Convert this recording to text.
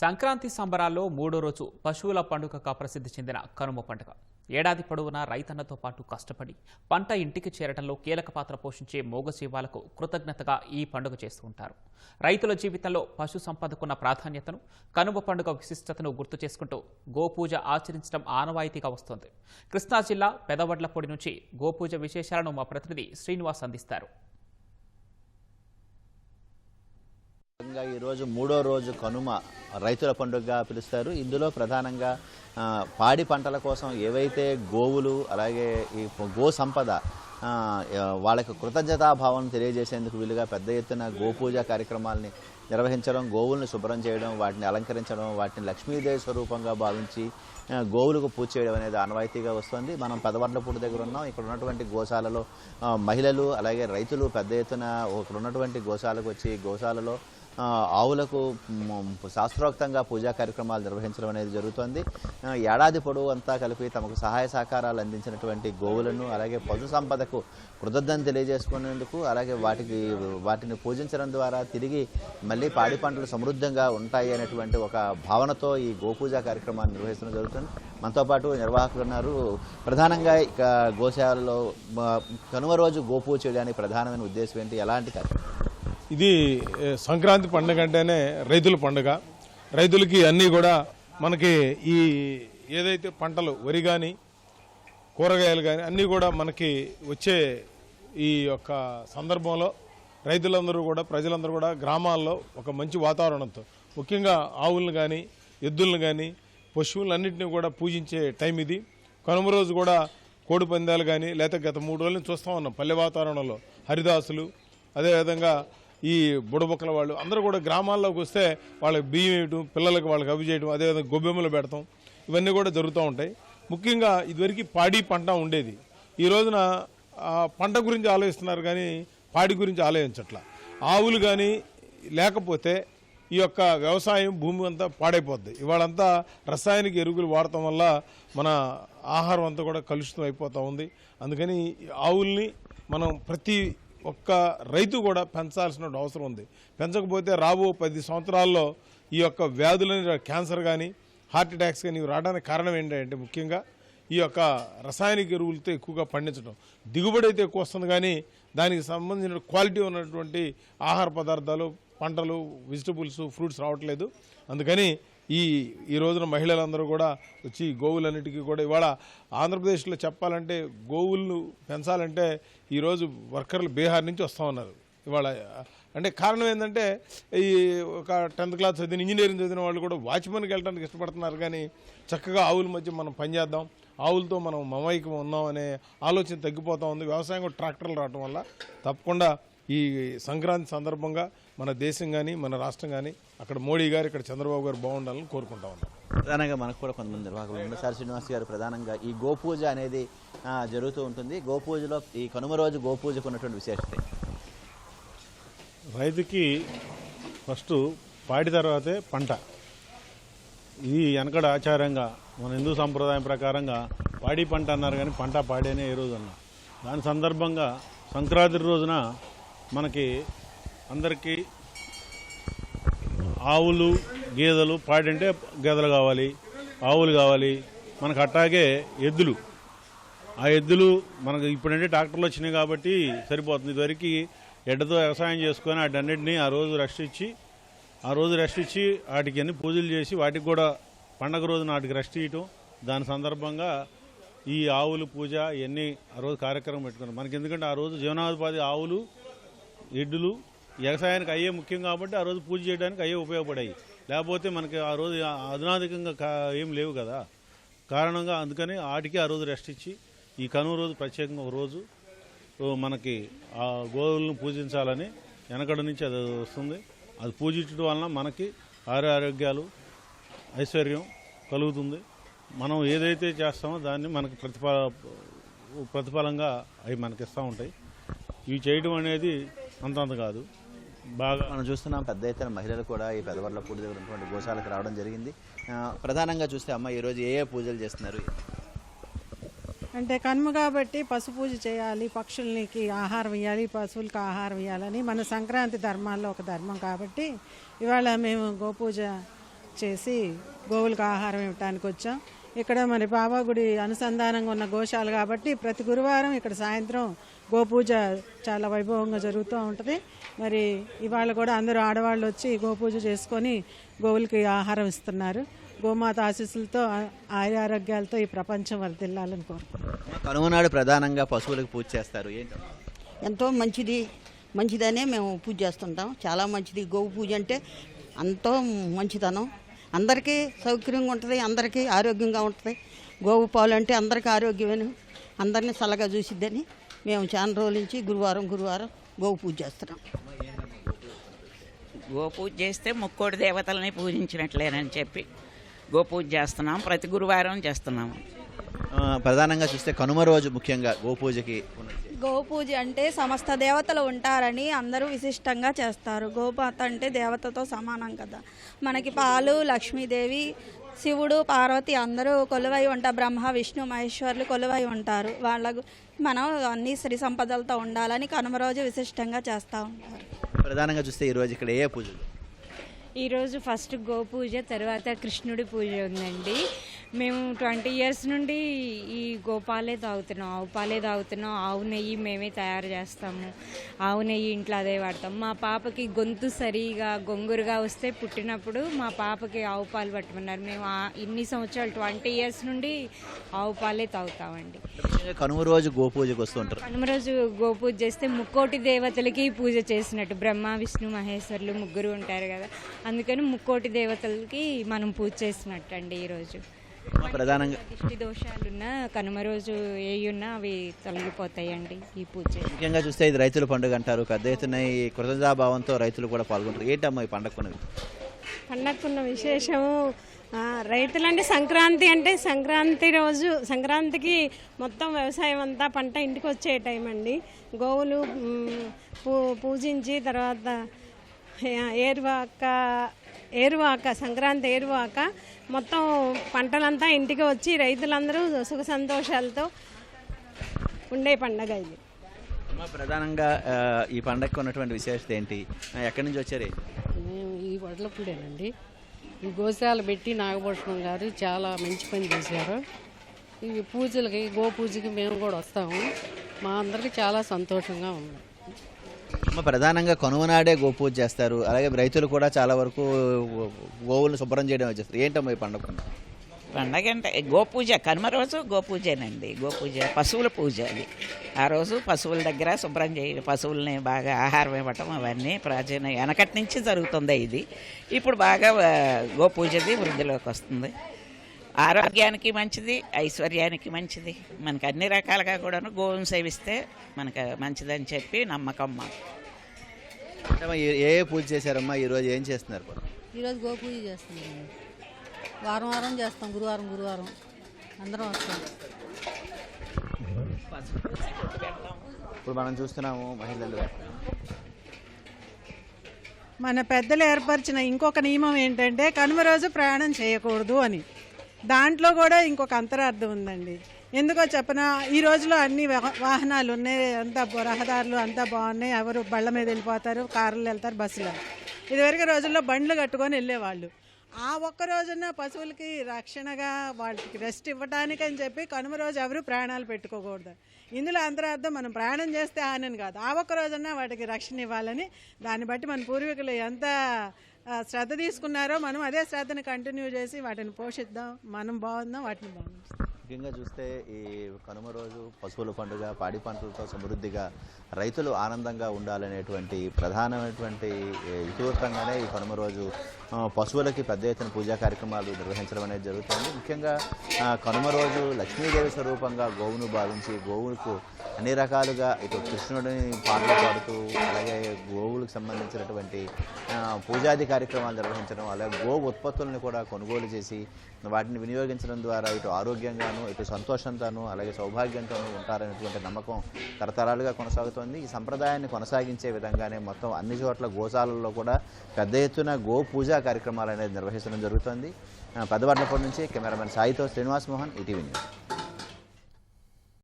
సంక్రాంతి సంబరాల్లో మూడో రోజు పశువుల పండుగగా ప్రసిద్ధి చెందిన కనుమ పండుగ. ఏడాది పొడవునా రైతన్నతో పాటు కష్టపడి పంట ఇంటికి చేరడంలో కీలక పాత్ర పోషించే మోగజీవాలకు కృతజ్ఞతగా ఈ పండుగ చేస్తూ ఉంటారు. రైతుల జీవితంలో పశు సంపదకున్న ప్రాధాన్యతను కనుమ పండుగ విశిష్టతను గుర్తు చేసుకుంటూ గోపూజ ఆచరించడం ఆనవాయితీగా వస్తోంది. కృష్ణా జిల్లా పెదవడ్లపొడి నుంచి గోపూజ విశేషాలను మా ప్రతినిధి శ్రీనివాస్ అందిస్తారు. ముఖ్యంగా ఈరోజు మూడో రోజు కనుమ రైతుల పండుగగా పిలుస్తారు. ఇందులో ప్రధానంగా పాడి పంటల కోసం ఏవైతే గోవులు అలాగే ఈ గో సంపద వాళ్ళకి కృతజ్ఞతాభావం తెలియజేసేందుకు వీలుగా పెద్ద ఎత్తున గోపూజ కార్యక్రమాలని నిర్వహించడం గోవుల్ని శుభ్రం చేయడం వాటిని అలంకరించడం వాటిని లక్ష్మీదేవి స్వరూపంగా భావించి గోవులకు పూజ చేయడం అనేది ఆనవాయితీగా వస్తుంది. మనం పెదవడ్లపూడి దగ్గర ఉన్నాం. ఇక్కడ ఉన్నటువంటి గోశాలలో మహిళలు అలాగే రైతులు పెద్ద ఎత్తున ఇక్కడ ఉన్నటువంటి గోశాలకు వచ్చి గోశాలలో ఆవులకు శాస్త్రోక్తంగా పూజా కార్యక్రమాలు నిర్వహించడం అనేది జరుగుతోంది. ఏడాది పొడవు అంతా కలిపి తమకు సహాయ సహకారాలు అందించినటువంటి గోవులను అలాగే పశు సంపదకు కృతజ్ఞత తెలియజేసుకునేందుకు అలాగే వాటికి వాటిని పూజించడం ద్వారా తిరిగి మళ్ళీ పాడి పంటలు సమృద్ధంగా ఉంటాయి అనేటువంటి ఒక భావనతో ఈ గోపూజ కార్యక్రమాన్ని నిర్వహించడం జరుగుతుంది. మనతో పాటు నిర్వాహకులు ఉన్నారు. ప్రధానంగా ఇక గోశాలలో కనుమ రోజు గోపూజ చేయడానికి ప్రధానమైన ఉద్దేశం ఏంటి? ఎలాంటి కార్యక్రమం? ఇది సంక్రాంతి పండుగ అంటేనే రైతుల పండుగ. రైతులకి అన్నీ కూడా మనకి ఈ ఏదైతే పంటలు వరి కానీ కూరగాయలు కానీ అన్నీ కూడా మనకి వచ్చే ఈ యొక్క సందర్భంలో రైతులందరూ కూడా ప్రజలందరూ కూడా గ్రామాల్లో ఒక మంచి వాతావరణంతో ముఖ్యంగా ఆవులను కానీ ఎద్దులను కానీ పశువులన్నింటినీ కూడా పూజించే టైం ఇది. కనుమ రోజు కూడా కోడి పందాలు కానీ లేకపోతే గత మూడు రోజుల నుంచి చూస్తూ ఉన్నాం పల్లె వాతావరణంలో. హరిదాసులు అదేవిధంగా ఈ బుడబుక్కల వాళ్ళు అందరూ కూడా గ్రామాల్లోకి వస్తే వాళ్ళకి బియ్యం వేయటం పిల్లలకు వాళ్ళకి అవి చేయడం అదేవిధంగా గొబ్బెమ్మలు పెడతాం. ఇవన్నీ కూడా జరుగుతూ ఉంటాయి. ముఖ్యంగా ఇదివరకు పాడి పంట ఉండేది. ఈ రోజున పంట గురించి ఆలోచిస్తున్నారు కానీ పాడి గురించి ఆలోచించట్ల. ఆవులు కానీ లేకపోతే ఈ యొక్క వ్యవసాయం భూమి అంతా పాడైపోద్ది. ఇవాళంతా రసాయనిక ఎరువులు వాడటం వల్ల మన ఆహారం అంతా కూడా కలుషితం అయిపోతూ ఉంది. అందుకని ఆవుల్ని మనం ప్రతి ఒక్క రైతు కూడా పెంచాల్సిన అవసరం ఉంది. పెంచకపోతే రాబో పది సంవత్సరాల్లో ఈ యొక్క వ్యాధులని క్యాన్సర్ కానీ హార్ట్ అటాక్స్ కానీ రావడానికి కారణం ఏంటంటే ముఖ్యంగా ఈ యొక్క రసాయనిక ఎరువులతో ఎక్కువగా పండించడం. దిగుబడి అయితే ఎక్కువ వస్తుంది కానీ దానికి సంబంధించిన క్వాలిటీ ఉన్నటువంటి ఆహార పదార్థాలు పంటలు వెజిటబుల్స్ ఫ్రూట్స్ రావట్లేదు. అందుకని ఈ ఈ రోజున మహిళలందరూ కూడా వచ్చి గోవులన్నిటికీ కూడా ఇవాళ ఆంధ్రప్రదేశ్లో చెప్పాలంటే గోవులను పెంచాలంటే ఈరోజు వర్కర్లు బీహార్ నుంచి వస్తూ ఉన్నారు. ఇవాళ అంటే కారణం ఏంటంటే ఈ ఒక టెన్త్ క్లాస్ చదివిన ఇంజనీరింగ్ చదివిన వాళ్ళు కూడా వాచ్మెన్కి వెళ్ళడానికి ఇష్టపడుతున్నారు. కానీ చక్కగా ఆవుల మధ్య మనం పనిచేద్దాం ఆవులతో మనం మమైకం ఉన్నాం అనే ఆలోచన తగ్గిపోతూ ఉంది. వ్యవసాయం కూడా ట్రాక్టర్లు రావడం వల్ల తప్పకుండా ఈ సంక్రాంతి సందర్భంగా మన దేశం కానీ మన రాష్ట్రం కానీ అక్కడ మోడీ గారు ఇక్కడ చంద్రబాబు గారు బాగుండాలని కోరుకుంటా ఉన్నాం. ప్రధానంగా మనకు కూడా కొంతమంది నిర్వాహకులు ఉన్నారు. సార్ శ్రీనివాస్ గారు ప్రధానంగా ఈ గోపూజ అనేది ఆ, జరుగుతూ ఉంటుంది. గోపూజలో ఈ కనుమ రోజు గోపూజకు ఉన్నటువంటి విశేషత? రైతుకి ఫస్ట్ పాడి తర్వాతే పంట. ఇది వెనకడ ఆచారంగా మన హిందూ సంప్రదాయం ప్రకారంగా పాడి పంట అన్నారు కానీ పంట పాడేనే ఏ రోజు అన్నారు దాని సందర్భంగా సంక్రాంతి రోజున మనకి అందరికీ ఆవులు గేదెలు పాడంటే గేదెలు కావాలి ఆవులు కావాలి. మనకు అట్టాగే ఎద్దులు. ఆ ఎద్దులు మనకు ఇప్పుడంటే ట్రాక్టర్లు వచ్చినాయి కాబట్టి సరిపోతుంది. ఇదివరకు ఎడ్డతో వ్యవసాయం చేసుకొని వాటన్నిటిని ఆ రోజు రెస్ట్ ఇచ్చి ఆ రోజు రెస్ట్ ఇచ్చి వాటికి అన్ని పూజలు చేసి వాటికి కూడా పండగ రోజు నాటికి రెస్ట్ ఇవ్వటం దాని సందర్భంగా ఈ ఆవులు పూజ ఇవన్నీ ఆ రోజు కార్యక్రమం పెట్టుకున్నాం. మనకి ఎందుకంటే ఆ రోజు జీవనోపాధి ఆవులు ఎడ్డులు వ్యవసాయానికి అయ్యే ముఖ్యం కాబట్టి ఆ రోజు పూజ చేయడానికి అయ్యే ఉపయోగపడాయి. లేకపోతే మనకి ఆ రోజు అధునాధికంగా కా- ఏం లేవు కదా. కారణంగా అందుకని ఆటికి ఆ రోజు రెస్ట్ ఇచ్చి ఈ కనుమ రోజు ప్రత్యేకంగా ఒక రోజు మనకి ఆ గోవులను పూజించాలని వెనకడ నుంచి అది వస్తుంది. అది పూజించడం వలన మనకి ఆరోగ్యాలు ఐశ్వర్యం కలుగుతుంది. మనం ఏదైతే చేస్తామో దాన్ని మనకి ప్రతిఫల ప్రతిఫలంగా అవి మనకి ఇస్తూ ఉంటాయి. ఇవి చేయడం అనేది అంతంత కాదు. బాగా మనం చూస్తున్నాం పెద్ద ఎత్తున మహిళలు కూడా ఈ పెదవర్ల పూడి దగ్గర ఉన్నటువంటి గోశాలకు రావడం జరిగింది. ప్రధానంగా చూస్తే అమ్మ ఈరోజు ఏ ఏ పూజలు చేస్తున్నారు? అంటే కనుమ కాబట్టి పశు పూజ చేయాలి పక్షులకి ఆహారం ఇవ్వాలి పశువులకి ఆహారం ఇవ్వాలని మన సంక్రాంతి ధర్మాల్లో ఒక ధర్మం కాబట్టి ఇవాళ మేము గోపూజ చేసి గోవులకు ఆహారం ఇవ్వటానికి వచ్చాం. ఇక్కడ మరి బాబా గుడి అనుసంధానంగా ఉన్న గోశాల కాబట్టి ప్రతి గురువారం ఇక్కడ సాయంత్రం గోపూజ చాలా వైభవంగా జరుగుతూ ఉంటుంది. మరి ఇవాళ కూడా అందరూ ఆడవాళ్ళు వచ్చి గోపూజ చేసుకొని గోవులకి ఆహారం ఇస్తున్నారు. గోమాత ఆశీస్సులతో ఆ- ఆయురారోగ్యాలతో ఈ ప్రపంచం వర్దిల్లాలని కోరుకుంటున్నాను కనుమనాడు ప్రధానంగా పశువులకు పూజ చేస్తారు. ఎంతో మంచిది మంచిదనే మేము పూజ చేస్తుంటాం. చాలా మంచిది. గోవు పూజ అంటే ఎంతో మంచిదనం అందరికీ సౌకర్యంగా ఉంటుంది అందరికీ ఆరోగ్యంగా ఉంటుంది. గోవు పాలు అంటే అందరికీ ఆరోగ్యమని. అందరినీ చల్లగా చూసిద్దని మేము చాలా రోజుల నుంచి గురువారం గురువారం గోవు పూజ చేస్తున్నాం. గోపూజ చేస్తే ముక్కోడి దేవతలని పూజించినట్లేనని చెప్పి గోపూజ చేస్తున్నాం ప్రతి గురువారం చేస్తున్నాము ప్రధానంగా చూస్తే కనుమ రోజు ముఖ్యంగా గోపూజకి. గోపూజ అంటే సమస్త దేవతలు ఉంటారని అందరూ విశిష్టంగా చేస్తారు. గోమాత అంటే దేవతతో సమానం కదా. మనకి పాలు లక్ష్మీదేవి శివుడు పార్వతి అందరూ కొలువై ఉంటారు. బ్రహ్మ విష్ణు మహేశ్వర్లు కొలువై ఉంటారు. వాళ్ళకు మనం అన్ని శ్రీ సంపదలతో ఉండాలని కనుమ రోజు విశిష్టంగా చేస్తూ ఉంటారు. ప్రధానంగా చూస్తే ఈ రోజు ఇక్కడ ఏ పూజలు? ఈరోజు ఫస్ట్ గోపూజ తర్వాత కృష్ణుడి పూజ ఉందండి. మేము ట్వంటీ ఇయర్స్ నుండి ఈ గోపాలే తాగుతున్నాం ఆవు పాలే తాగుతున్నాం ఆవు నెయ్యి మేమే తయారు చేస్తాము ఆవు నెయ్యి ఇంట్లో అదే వాడతాం. మా పాపకి గొంతు సరిగా గొంగురుగా వస్తే పుట్టినప్పుడు మా పాపకి ఆవు పాలు పట్టమన్నారు. మేము ఇన్ని సంవత్సరాలు ట్వంటీ ఇయర్స్ నుండి ఆవు పాలే తాగుతామండి. కనుమ రోజు గోపూజకు వస్తుంటారు కనుమ రోజు గోపూజ చేస్తే ముక్కోటి దేవతలకి పూజ చేసినట్టు బ్రహ్మ విష్ణు మహేశ్వర్లు ముగ్గురు ఉంటారు కదా. అందుకని ముక్కోటి దేవతలకి మనం పూజ చేసినట్టు అండి ఈరోజు ప్రధానంగా దిష్టి దోషాలున్నా కనుమ రోజు ఏయున్నా అవి తొలగిపోతాయండి ఈ పూజ. ముఖ్యంగా చూస్తే ఇది రైతుల పండుగ అంటారు. పెద్ద ఎత్తున ఈ కృతజ్ఞతాభావంతో రైతులు కూడా పాల్గొంటారు. ఏంటమ్మా ఈ పండగ పండగకున్న విశేషము ఆ, రైతులంటే సంక్రాంతి అంటే సంక్రాంతి రోజు సంక్రాంతికి మొత్తం వ్యవసాయం అంతా పంట ఇంటికి వచ్చే టైం అండి. గోవులు పూ పూజించి తర్వాత ఏ- ఏరువాక ఏరువాక సంక్రాంతి ఏరువాక మొత్తం పంటలంతా ఇంటికి వచ్చి రైతులందరూ సుఖ సంతోషాలతో ఉండే పండగ ఇది. ప్రధానంగా ఈ పండగకు ఉన్నటువంటి విశేషత ఏంటి? ఎక్కడి నుంచి వచ్చారు? మేము ఈ వడ్లపూడేనండి. ఈ గోశాల పెట్టి నాగభూషణం గారు చాలా మంచి పని చేశారు. ఈ పూజలకి గో పూజకి మేము కూడా వస్తాము. మా అందరికి చాలా సంతోషంగా ఉంది. అమ్మ, ప్రధానంగా కనుమనాడే గోపూజ చేస్తారు. అలాగే రైతులు కూడా చాలా వరకు గోవులను శుభ్రం చేయడం చేస్తారు. ఏంటమ్మా ఈ పండుగ? పండగ అంటే గోపూజ కనుమ రోజు గోపూజేనండి గోపూజ పశువుల పూజ అది. ఆ రోజు పశువుల దగ్గర శుభ్రం చేయడం పశువుల్ని బాగా ఆహారం ఇవ్వటం అవన్నీ ప్రాచీన వెనకటి నుంచి జరుగుతుంది ఇది. ఇప్పుడు బాగా గోపూజది వృద్ధిలోకి వస్తుంది. ఆరోగ్యానికి మంచిది ఐశ్వర్యానికి మంచిది. మనకి అన్ని రకాలుగా కూడాను గోవును సేవిస్తే మనకు మంచిదని చెప్పి నమ్మకం మాకు. ఏ ఏ పూజ చేశారమ్మా? ఈ రోజు ఏం చేస్తున్నారు ఈరోజు గో పూజ చేస్తున్నాం. వారం వారం చేస్తాం గురువారం గురువారం. అందరం వస్తాం. ఇప్పుడు మనం చూస్తున్నాము మహిళలు. మన పెద్దలు ఏర్పరిచిన ఇంకొక నియమం ఏంటంటే కనుమ రోజు ప్రయాణం చేయకూడదు అని. దాంట్లో కూడా ఇంకొక అంతరార్థం ఉందండి. ఎందుకో చెప్పనా ఈ రోజులో అన్ని వాహ- వాహనాలు ఉన్నాయి. అంతా రహదారులు అంతా బాగున్నాయి. ఎవరు బళ్ళ మీద వెళ్ళిపోతారు కార్లు వెళ్తారు బస్సులు ఇదివరకు రోజుల్లో బండ్లు కట్టుకొని వెళ్ళేవాళ్ళు. ఆ ఒక్క రోజున పశువులకి రక్షణగా వాళ్ళకి రెస్ట్ ఇవ్వడానికి అని చెప్పి కనుమ రోజు ఎవరు ప్రాణాలు పెట్టుకోకూడదు. ఇందులో అంతరార్థం మనం ప్రయాణం చేస్తే ఆనని కాదు. ఆ ఒక్క రోజున వాటికి రక్షణ ఇవ్వాలని దాన్ని బట్టి మన పూర్వీకులు ఎంత శ్రద్ధ తీసుకున్నారో మనం అదే శ్రద్ధని కంటిన్యూ చేసి వాటిని పోషిద్దాం మనం బాగుందాం వాటిని బాగుందాం. ముఖ్యంగా చూస్తే ఈ కనుమ రోజు పశువుల పండుగ పాడి పంటలతో సమృద్ధిగా రైతులు ఆనందంగా ఉండాలనేటువంటి ప్రధానమైనటువంటి ఇతివృత్తంగానే ఈ కనుమ రోజు పశువులకి పెద్ద ఎత్తున పూజా కార్యక్రమాలు నిర్వహించడం అనేది జరుగుతుంది. ముఖ్యంగా కనుమ రోజు లక్ష్మీదేవి స్వరూపంగా గోవును భావించి గోవులకు అన్ని రకాలుగా ఇటు కృష్ణుడిని పాటలు పాడుతూ అలాగే గోవులకు సంబంధించినటువంటి పూజాది కార్యక్రమాలు నిర్వహించడం అలాగే గో ఉత్పత్తులను కూడా కొనుగోలు చేసి వాటిని వినియోగించడం ద్వారా ఇటు ఆరోగ్యంగాను ఇటు సంతోషంతోనూ అలాగే సౌభాగ్యంతోనూ ఉంటారనేటువంటి నమ్మకం తరతరాలుగా కొనసాగుతోంది. ఈ సంప్రదాయాన్ని కొనసాగించే విధంగానే మొత్తం అన్ని చోట్ల గోశాలల్లో కూడా పెద్ద ఎత్తున గో పూజా కార్యక్రమాలు అనేది నిర్వహించడం జరుగుతోంది. ఆ, నుంచి కెమెరామెన్ సాయితో శ్రీనివాస్ మోహన్ ఈటీవీ న్యూస్.